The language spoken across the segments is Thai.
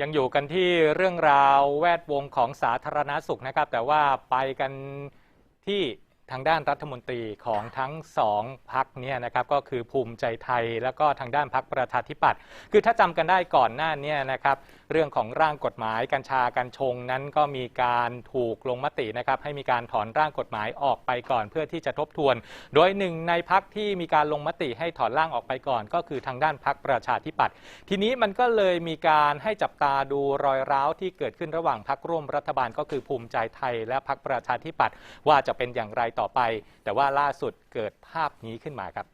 ยังอยู่กันที่เรื่องราวแวดวงของสาธารณสุขนะครับ แต่ว่าไปกันที่ ทางด้านรัฐมนตรีของทั้งสองพักเนี่ยนะครับก็คือภูมิใจไทยแล้วก็ทางด้านพักประชาธิปัตย์คือถ้าจำกันได้ก่อนหน้านี้นะครับเรื่องของร่างกฎหมายกัญชากัญชงนั้นก็มีการถูกลงมตินะครับให้มีการถอนร่างกฎหมายออกไปก่อน เพื่อที่จะทบทวน โดยหนึ่งในพักที่มีการลงมติให้ถอนร่างออกไปก่อน ก็คือทางด้านพักประชาธิปัตย์ทีนี้มันก็เลยมีการให้จับตาดูรอยร้าวที่เกิดขึ้นระหว่างพักร่วมรัฐบาลก็คือภูมิใจไทย และพักประชาธิปัตย์ว่าจะเป็นอย่างไรต่อไป แต่ว่าล่าสุดเกิดภาพนี้ขึ้นมาครับ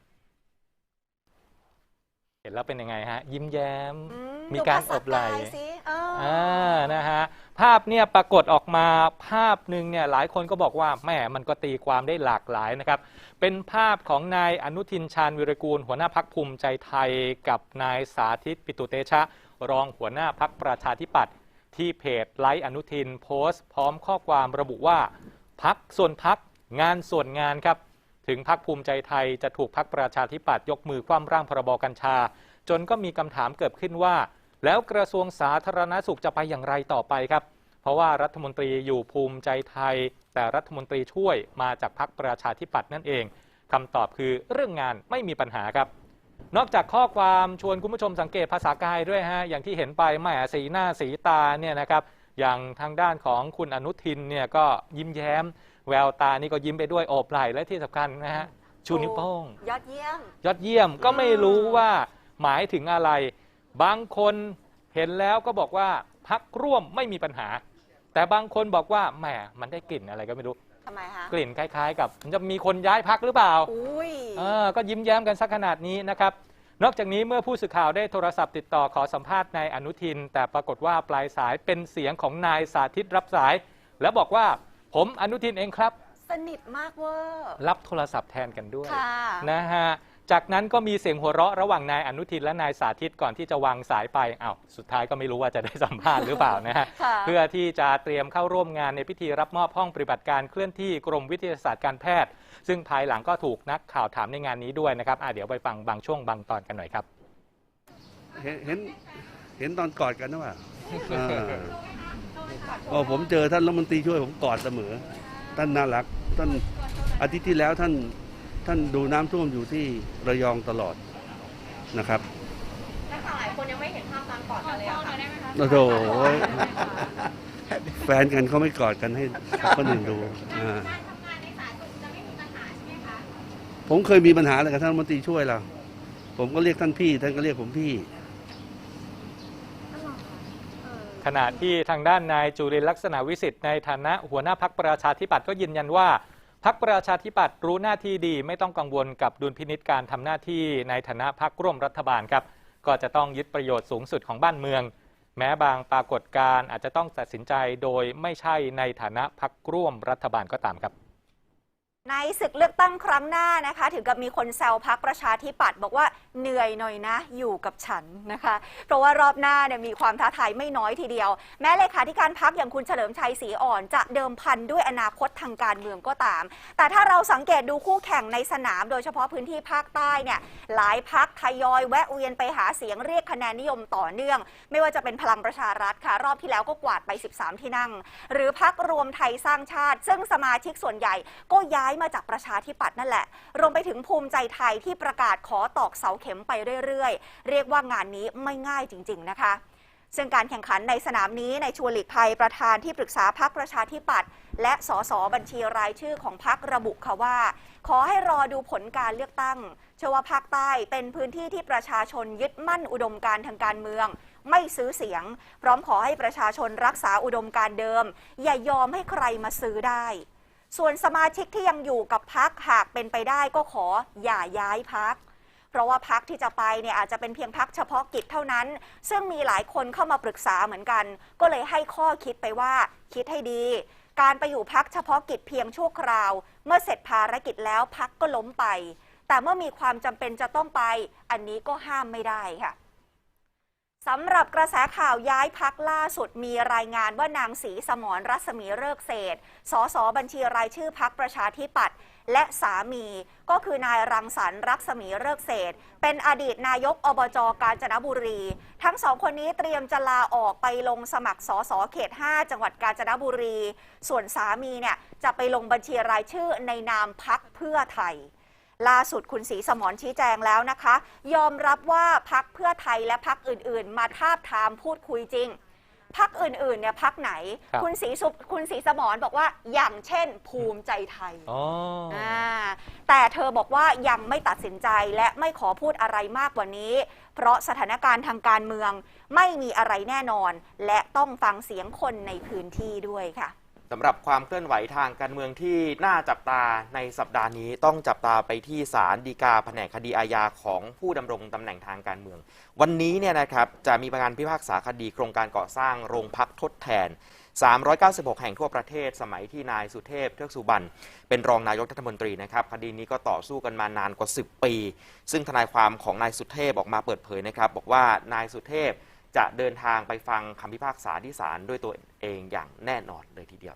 เห็นแล้วเป็นยังไงฮะ ยิ้มแย้มอืมีการดูภษอบไหล่กยสิเออออ่านะฮะภาพเนี่ยปรากฏออกมาภาพหนึ่งเนี่ยหลายคนก็บอกว่าแหมมันก็ตีความได้หลากหลายนะครับ เป็นภาพของนายอนุทินชาญวิรกูล หัวหน้าพักภูมิใจไทย กับนายสาธิตปิตุเตชะ รองหัวหน้าพักประชาธิปัตย์ที่เพจไลค์อนุทินโพสต์ พร้อมข้อความระบุว่าพักส่วนพัก งานส่วนงานครับ ถึงพักภูมิใจไทยจะถูกพักประชาธิปัตย์ยกมือคว่ำร่างพรบกัญชา จนก็มีคำถามเกิดขึ้นว่า แล้วกระทรวงสาธารณสุขจะไปอย่างไรต่อไปครับ เพราะว่ารัฐมนตรีอยู่ภูมิใจไทย แต่รัฐมนตรีช่วยมาจากพักประชาธิปัตย์นั่นเองคำตอบคือเรื่องงานไม่มีปัญหาครับ นอกจากข้อความชวนคุณผู้ชมสังเกตภาษากายด้วยฮะอย่างที่เห็นไปแหมสีหน้าสีตาเนี่ยนะครับอย่างทางด้านของคุณอนุทินเนี่ยก็ยิ้มแย้ม แววตานี่ก็ยิ้มไปด้วยโอบไหล่และที่สำคัญนะฮะชูนิ้วโป้ง ยอดเยี่ยม ยอดเยี่ยมก็ไม่รู้ว่าหมายถึงอะไร บางคนเห็นแล้วก็บอกว่าพักร่วมไม่มีปัญหา แต่บางคนบอกว่าแหมมันได้กลิ่นอะไรก็ไม่รู้ ทำไมฮะกลิ่นคล้าย ๆ กับมันจะมีคนย้ายพักหรือเปล่า อุ้ย เออก็ยิ้มแย้มกันสักขนาดนี้นะครับ นอกจากนี้เมื่อผู้สื่อข่าวได้โทรศัพท์ติดต่อขอสัมภาษณ์นายอนุทิน แต่ปรากฏว่าปลายสายเป็นเสียงของนายสาธิตรับสาย แล้วบอกว่า ผมอนุทินเองครับ สนิทมากเวอร์รับโทรศัพท์แทนกันด้วยค่ะ นะฮะ จากนั้นก็มีเสียงหัวเราะระหว่างนายอนุทินและนายสาธิตก่อนที่จะวางสายไปอ้าวสุดท้ายก็ไม่รู้ว่าจะได้สัมภาษณ์หรือเปล่านะฮะ ค่ะ เพื่อที่จะเตรียมเข้าร่วมงานในพิธีรับมอบห้องปฏิบัติการเคลื่อนที่กรมวิทยาศาสตร์การแพทย์ ซึ่งภายหลังก็ถูกนักข่าวถามในงานนี้ด้วยนะครับอะเดี๋ยวไปฟังบางช่วงบางตอนกันหน่อยครับ เห็นเห็นเห็นตอนกอดกันนะว่า พอผมเจอท่านรัฐมนตรีช่วยผมกอดเสมอ ท่านน่ารัก ท่านอาทิตย์ที่แล้วท่านท่านดูน้ำท่วมอยู่ที่ระยองตลอดนะครับนักข่าวหลายคนยังไม่เห็นภาพการกอดกันเลยอะค่ะโอ้โหแฟนกันเขาไม่กอดกันให้คนอื่นดูอ่าการทำงานในสายสุขจะไม่มีปัญหาใช่ไหมคะผมเคยมีปัญหาอะไรกับท่านรัฐมนตรีช่วยเราผมก็เรียกท่านพี่ ท่านก็เรียกผมพี่ ขณะที่ทางด้านนายจุรินลักษณะวิสิทธิ์ในฐานะหัวหน้าพักประชาธิปัตย์ก็ยืนยันว่าพักประชาธิปัตย์รู้หน้าที่ดีไม่ต้องกังวลกับดุลพินิษการทำหน้าที่ในฐานะพักร่วมรัฐบาลครับ ก็จะต้องยึดประโยชน์สูงสุดของบ้านเมือง แม้บางปรากฏการณ์อาจจะต้องตัดสินใจโดยไม่ใช่ในฐานะพักร่วมรัฐบาลก็ตามครับ ในศึกเลือกตั้งครั้งหน้านะคะ ถึงกับมีคนแซวพักประชาธิปัตย์บอกว่าเหนื่อยหน่อยนะ อยู่กับฉันนะคะ เพราะว่ารอบหน้าเนี่ยมีความท้าทายไม่น้อยทีเดียว แม้เลขาธิการพักอย่างคุณเฉลิมชัยศรีอ่อน จะเดิมพันด้วยอนาคตทางการเมืองก็ตาม แต่ถ้าเราสังเกตดูคู่แข่งในสนาม โดยเฉพาะพื้นที่ภาคใต้เนี่ยหลายพักทยอยแวะเวียนไปหาเสียงเรียกคะแนนนิยมต่อเนื่อง ไม่ว่าจะเป็นพลังประชารัฐค่ะ รอบที่แล้วก็กวาดไป 13 ที่นั่ง หรือพักรวมไทยสร้างชาติ ซึ่งสมาชิกส่วนใหญ่ก็ย้ายมาจากประชาธิปัตย์นั่นแหละ รวมไปถึงภูมิใจไทยที่ประกาศขอตอกเสาเข็มไปเรื่อยๆ เรียกว่างานนี้ไม่ง่ายจริง ๆ นะคะซึ่งการแข่งขันในสนามนี้ในชวนหลีกภัยประธานที่ปรึกษาพักประชาธิปัตย์และสสบัญชีรายชื่อของพักระบุค่ะว่า ขอให้รอดูผลการเลือกตั้งเชื่อว่าภาคใต้เป็นพื้นที่ที่ประชาชนยึดมั่นอุดมการทางการเมือง ไม่ซื้อเสียง พร้อมขอให้ประชาชนรักษาอุดมการเดิม อย่ายอมให้ใครมาซื้อได้ ส่วนสมาชิกที่ยังอยู่กับพักหากเป็นไปได้ก็ขออย่าย้ายพัก เพราะว่าพักที่จะไปเนี่ยอาจจะเป็นเพียงพักเฉพาะกิจเท่านั้น ซึ่งมีหลายคนเข้ามาปรึกษาเหมือนกัน ก็เลยให้ข้อคิดไปว่าคิดให้ดี การไปอยู่พักเฉพาะกิจเพียงชั่วคราว เมื่อเสร็จภารกิจแล้วพักก็ล้มไป แต่เมื่อมีความจำเป็นจะต้องไป อันนี้ก็ห้ามไม่ได้ค่ะ สำหรับกระแสข่าวย้ายพักล่าสุดมีรายงานว่านางศรีสมรรัศมีเลิกเศษสสบัญชีรายชื่อพักประชาธิปัตย์และสามีก็คือนายรังสรรค์รัศมีเลิกเศษเป็นอดีตนายกอบจกาญจนบุรี ทั้งสองคนนี้เตรียมจะลาออกไปลงสมัครสสเขต 5 จังหวัดกาญจนบุรี ส่วนสามีเนี่ยจะไปลงบัญชีรายชื่อในนามพักเพื่อไทย ล่าสุดคุณศรีสมรชี้แจงแล้วนะคะ ยอมรับว่าพักเพื่อไทยและพักอื่นๆ มาทาบทามพูดคุยจริงพักอื่นๆเนี่ยพักไหน ครับณศรีสุคุณศรีสมรบอกว่าอย่างเช่นภูมิใจไทยอ๋ออ่าแต่เธอบอกว่ายังไม่ตัดสินใจและไม่ขอพูดอะไรมากกว่านี้ เพราะสถานการณ์ทางการเมืองไม่มีอะไรแน่นอน และต้องฟังเสียงคนในพื้นที่ด้วยค่ะ สำหรับความเคลื่อนไหวทางการเมืองที่น่าจับตาในสัปดาห์นี้ต้องจับตาไปที่ศาลฎีกาแผนกคดีอาญาของผู้ดำรงตำแหน่งทางการเมือง วันนี้เนี่ยนะครับจะมีประการพิพากษาคดีโครงการก่อสร้างโรงพักทดแทน 396 แห่งทั่วประเทศ สมัยที่นายสุเทพเทือกสุบรรณเป็นรองนายกรัฐมนตรีนะครับคดีนี้ก็ต่อสู้กันมานานกว่า 10 ปี ซึ่งทนายความของนายสุเทพออกมาเปิดเผยนะครับบอกว่านายสุเทพ จะเดินทางไปฟังคำพิพากษาที่ศาลด้วยตัวเองอย่างแน่นอนเลยทีเดียว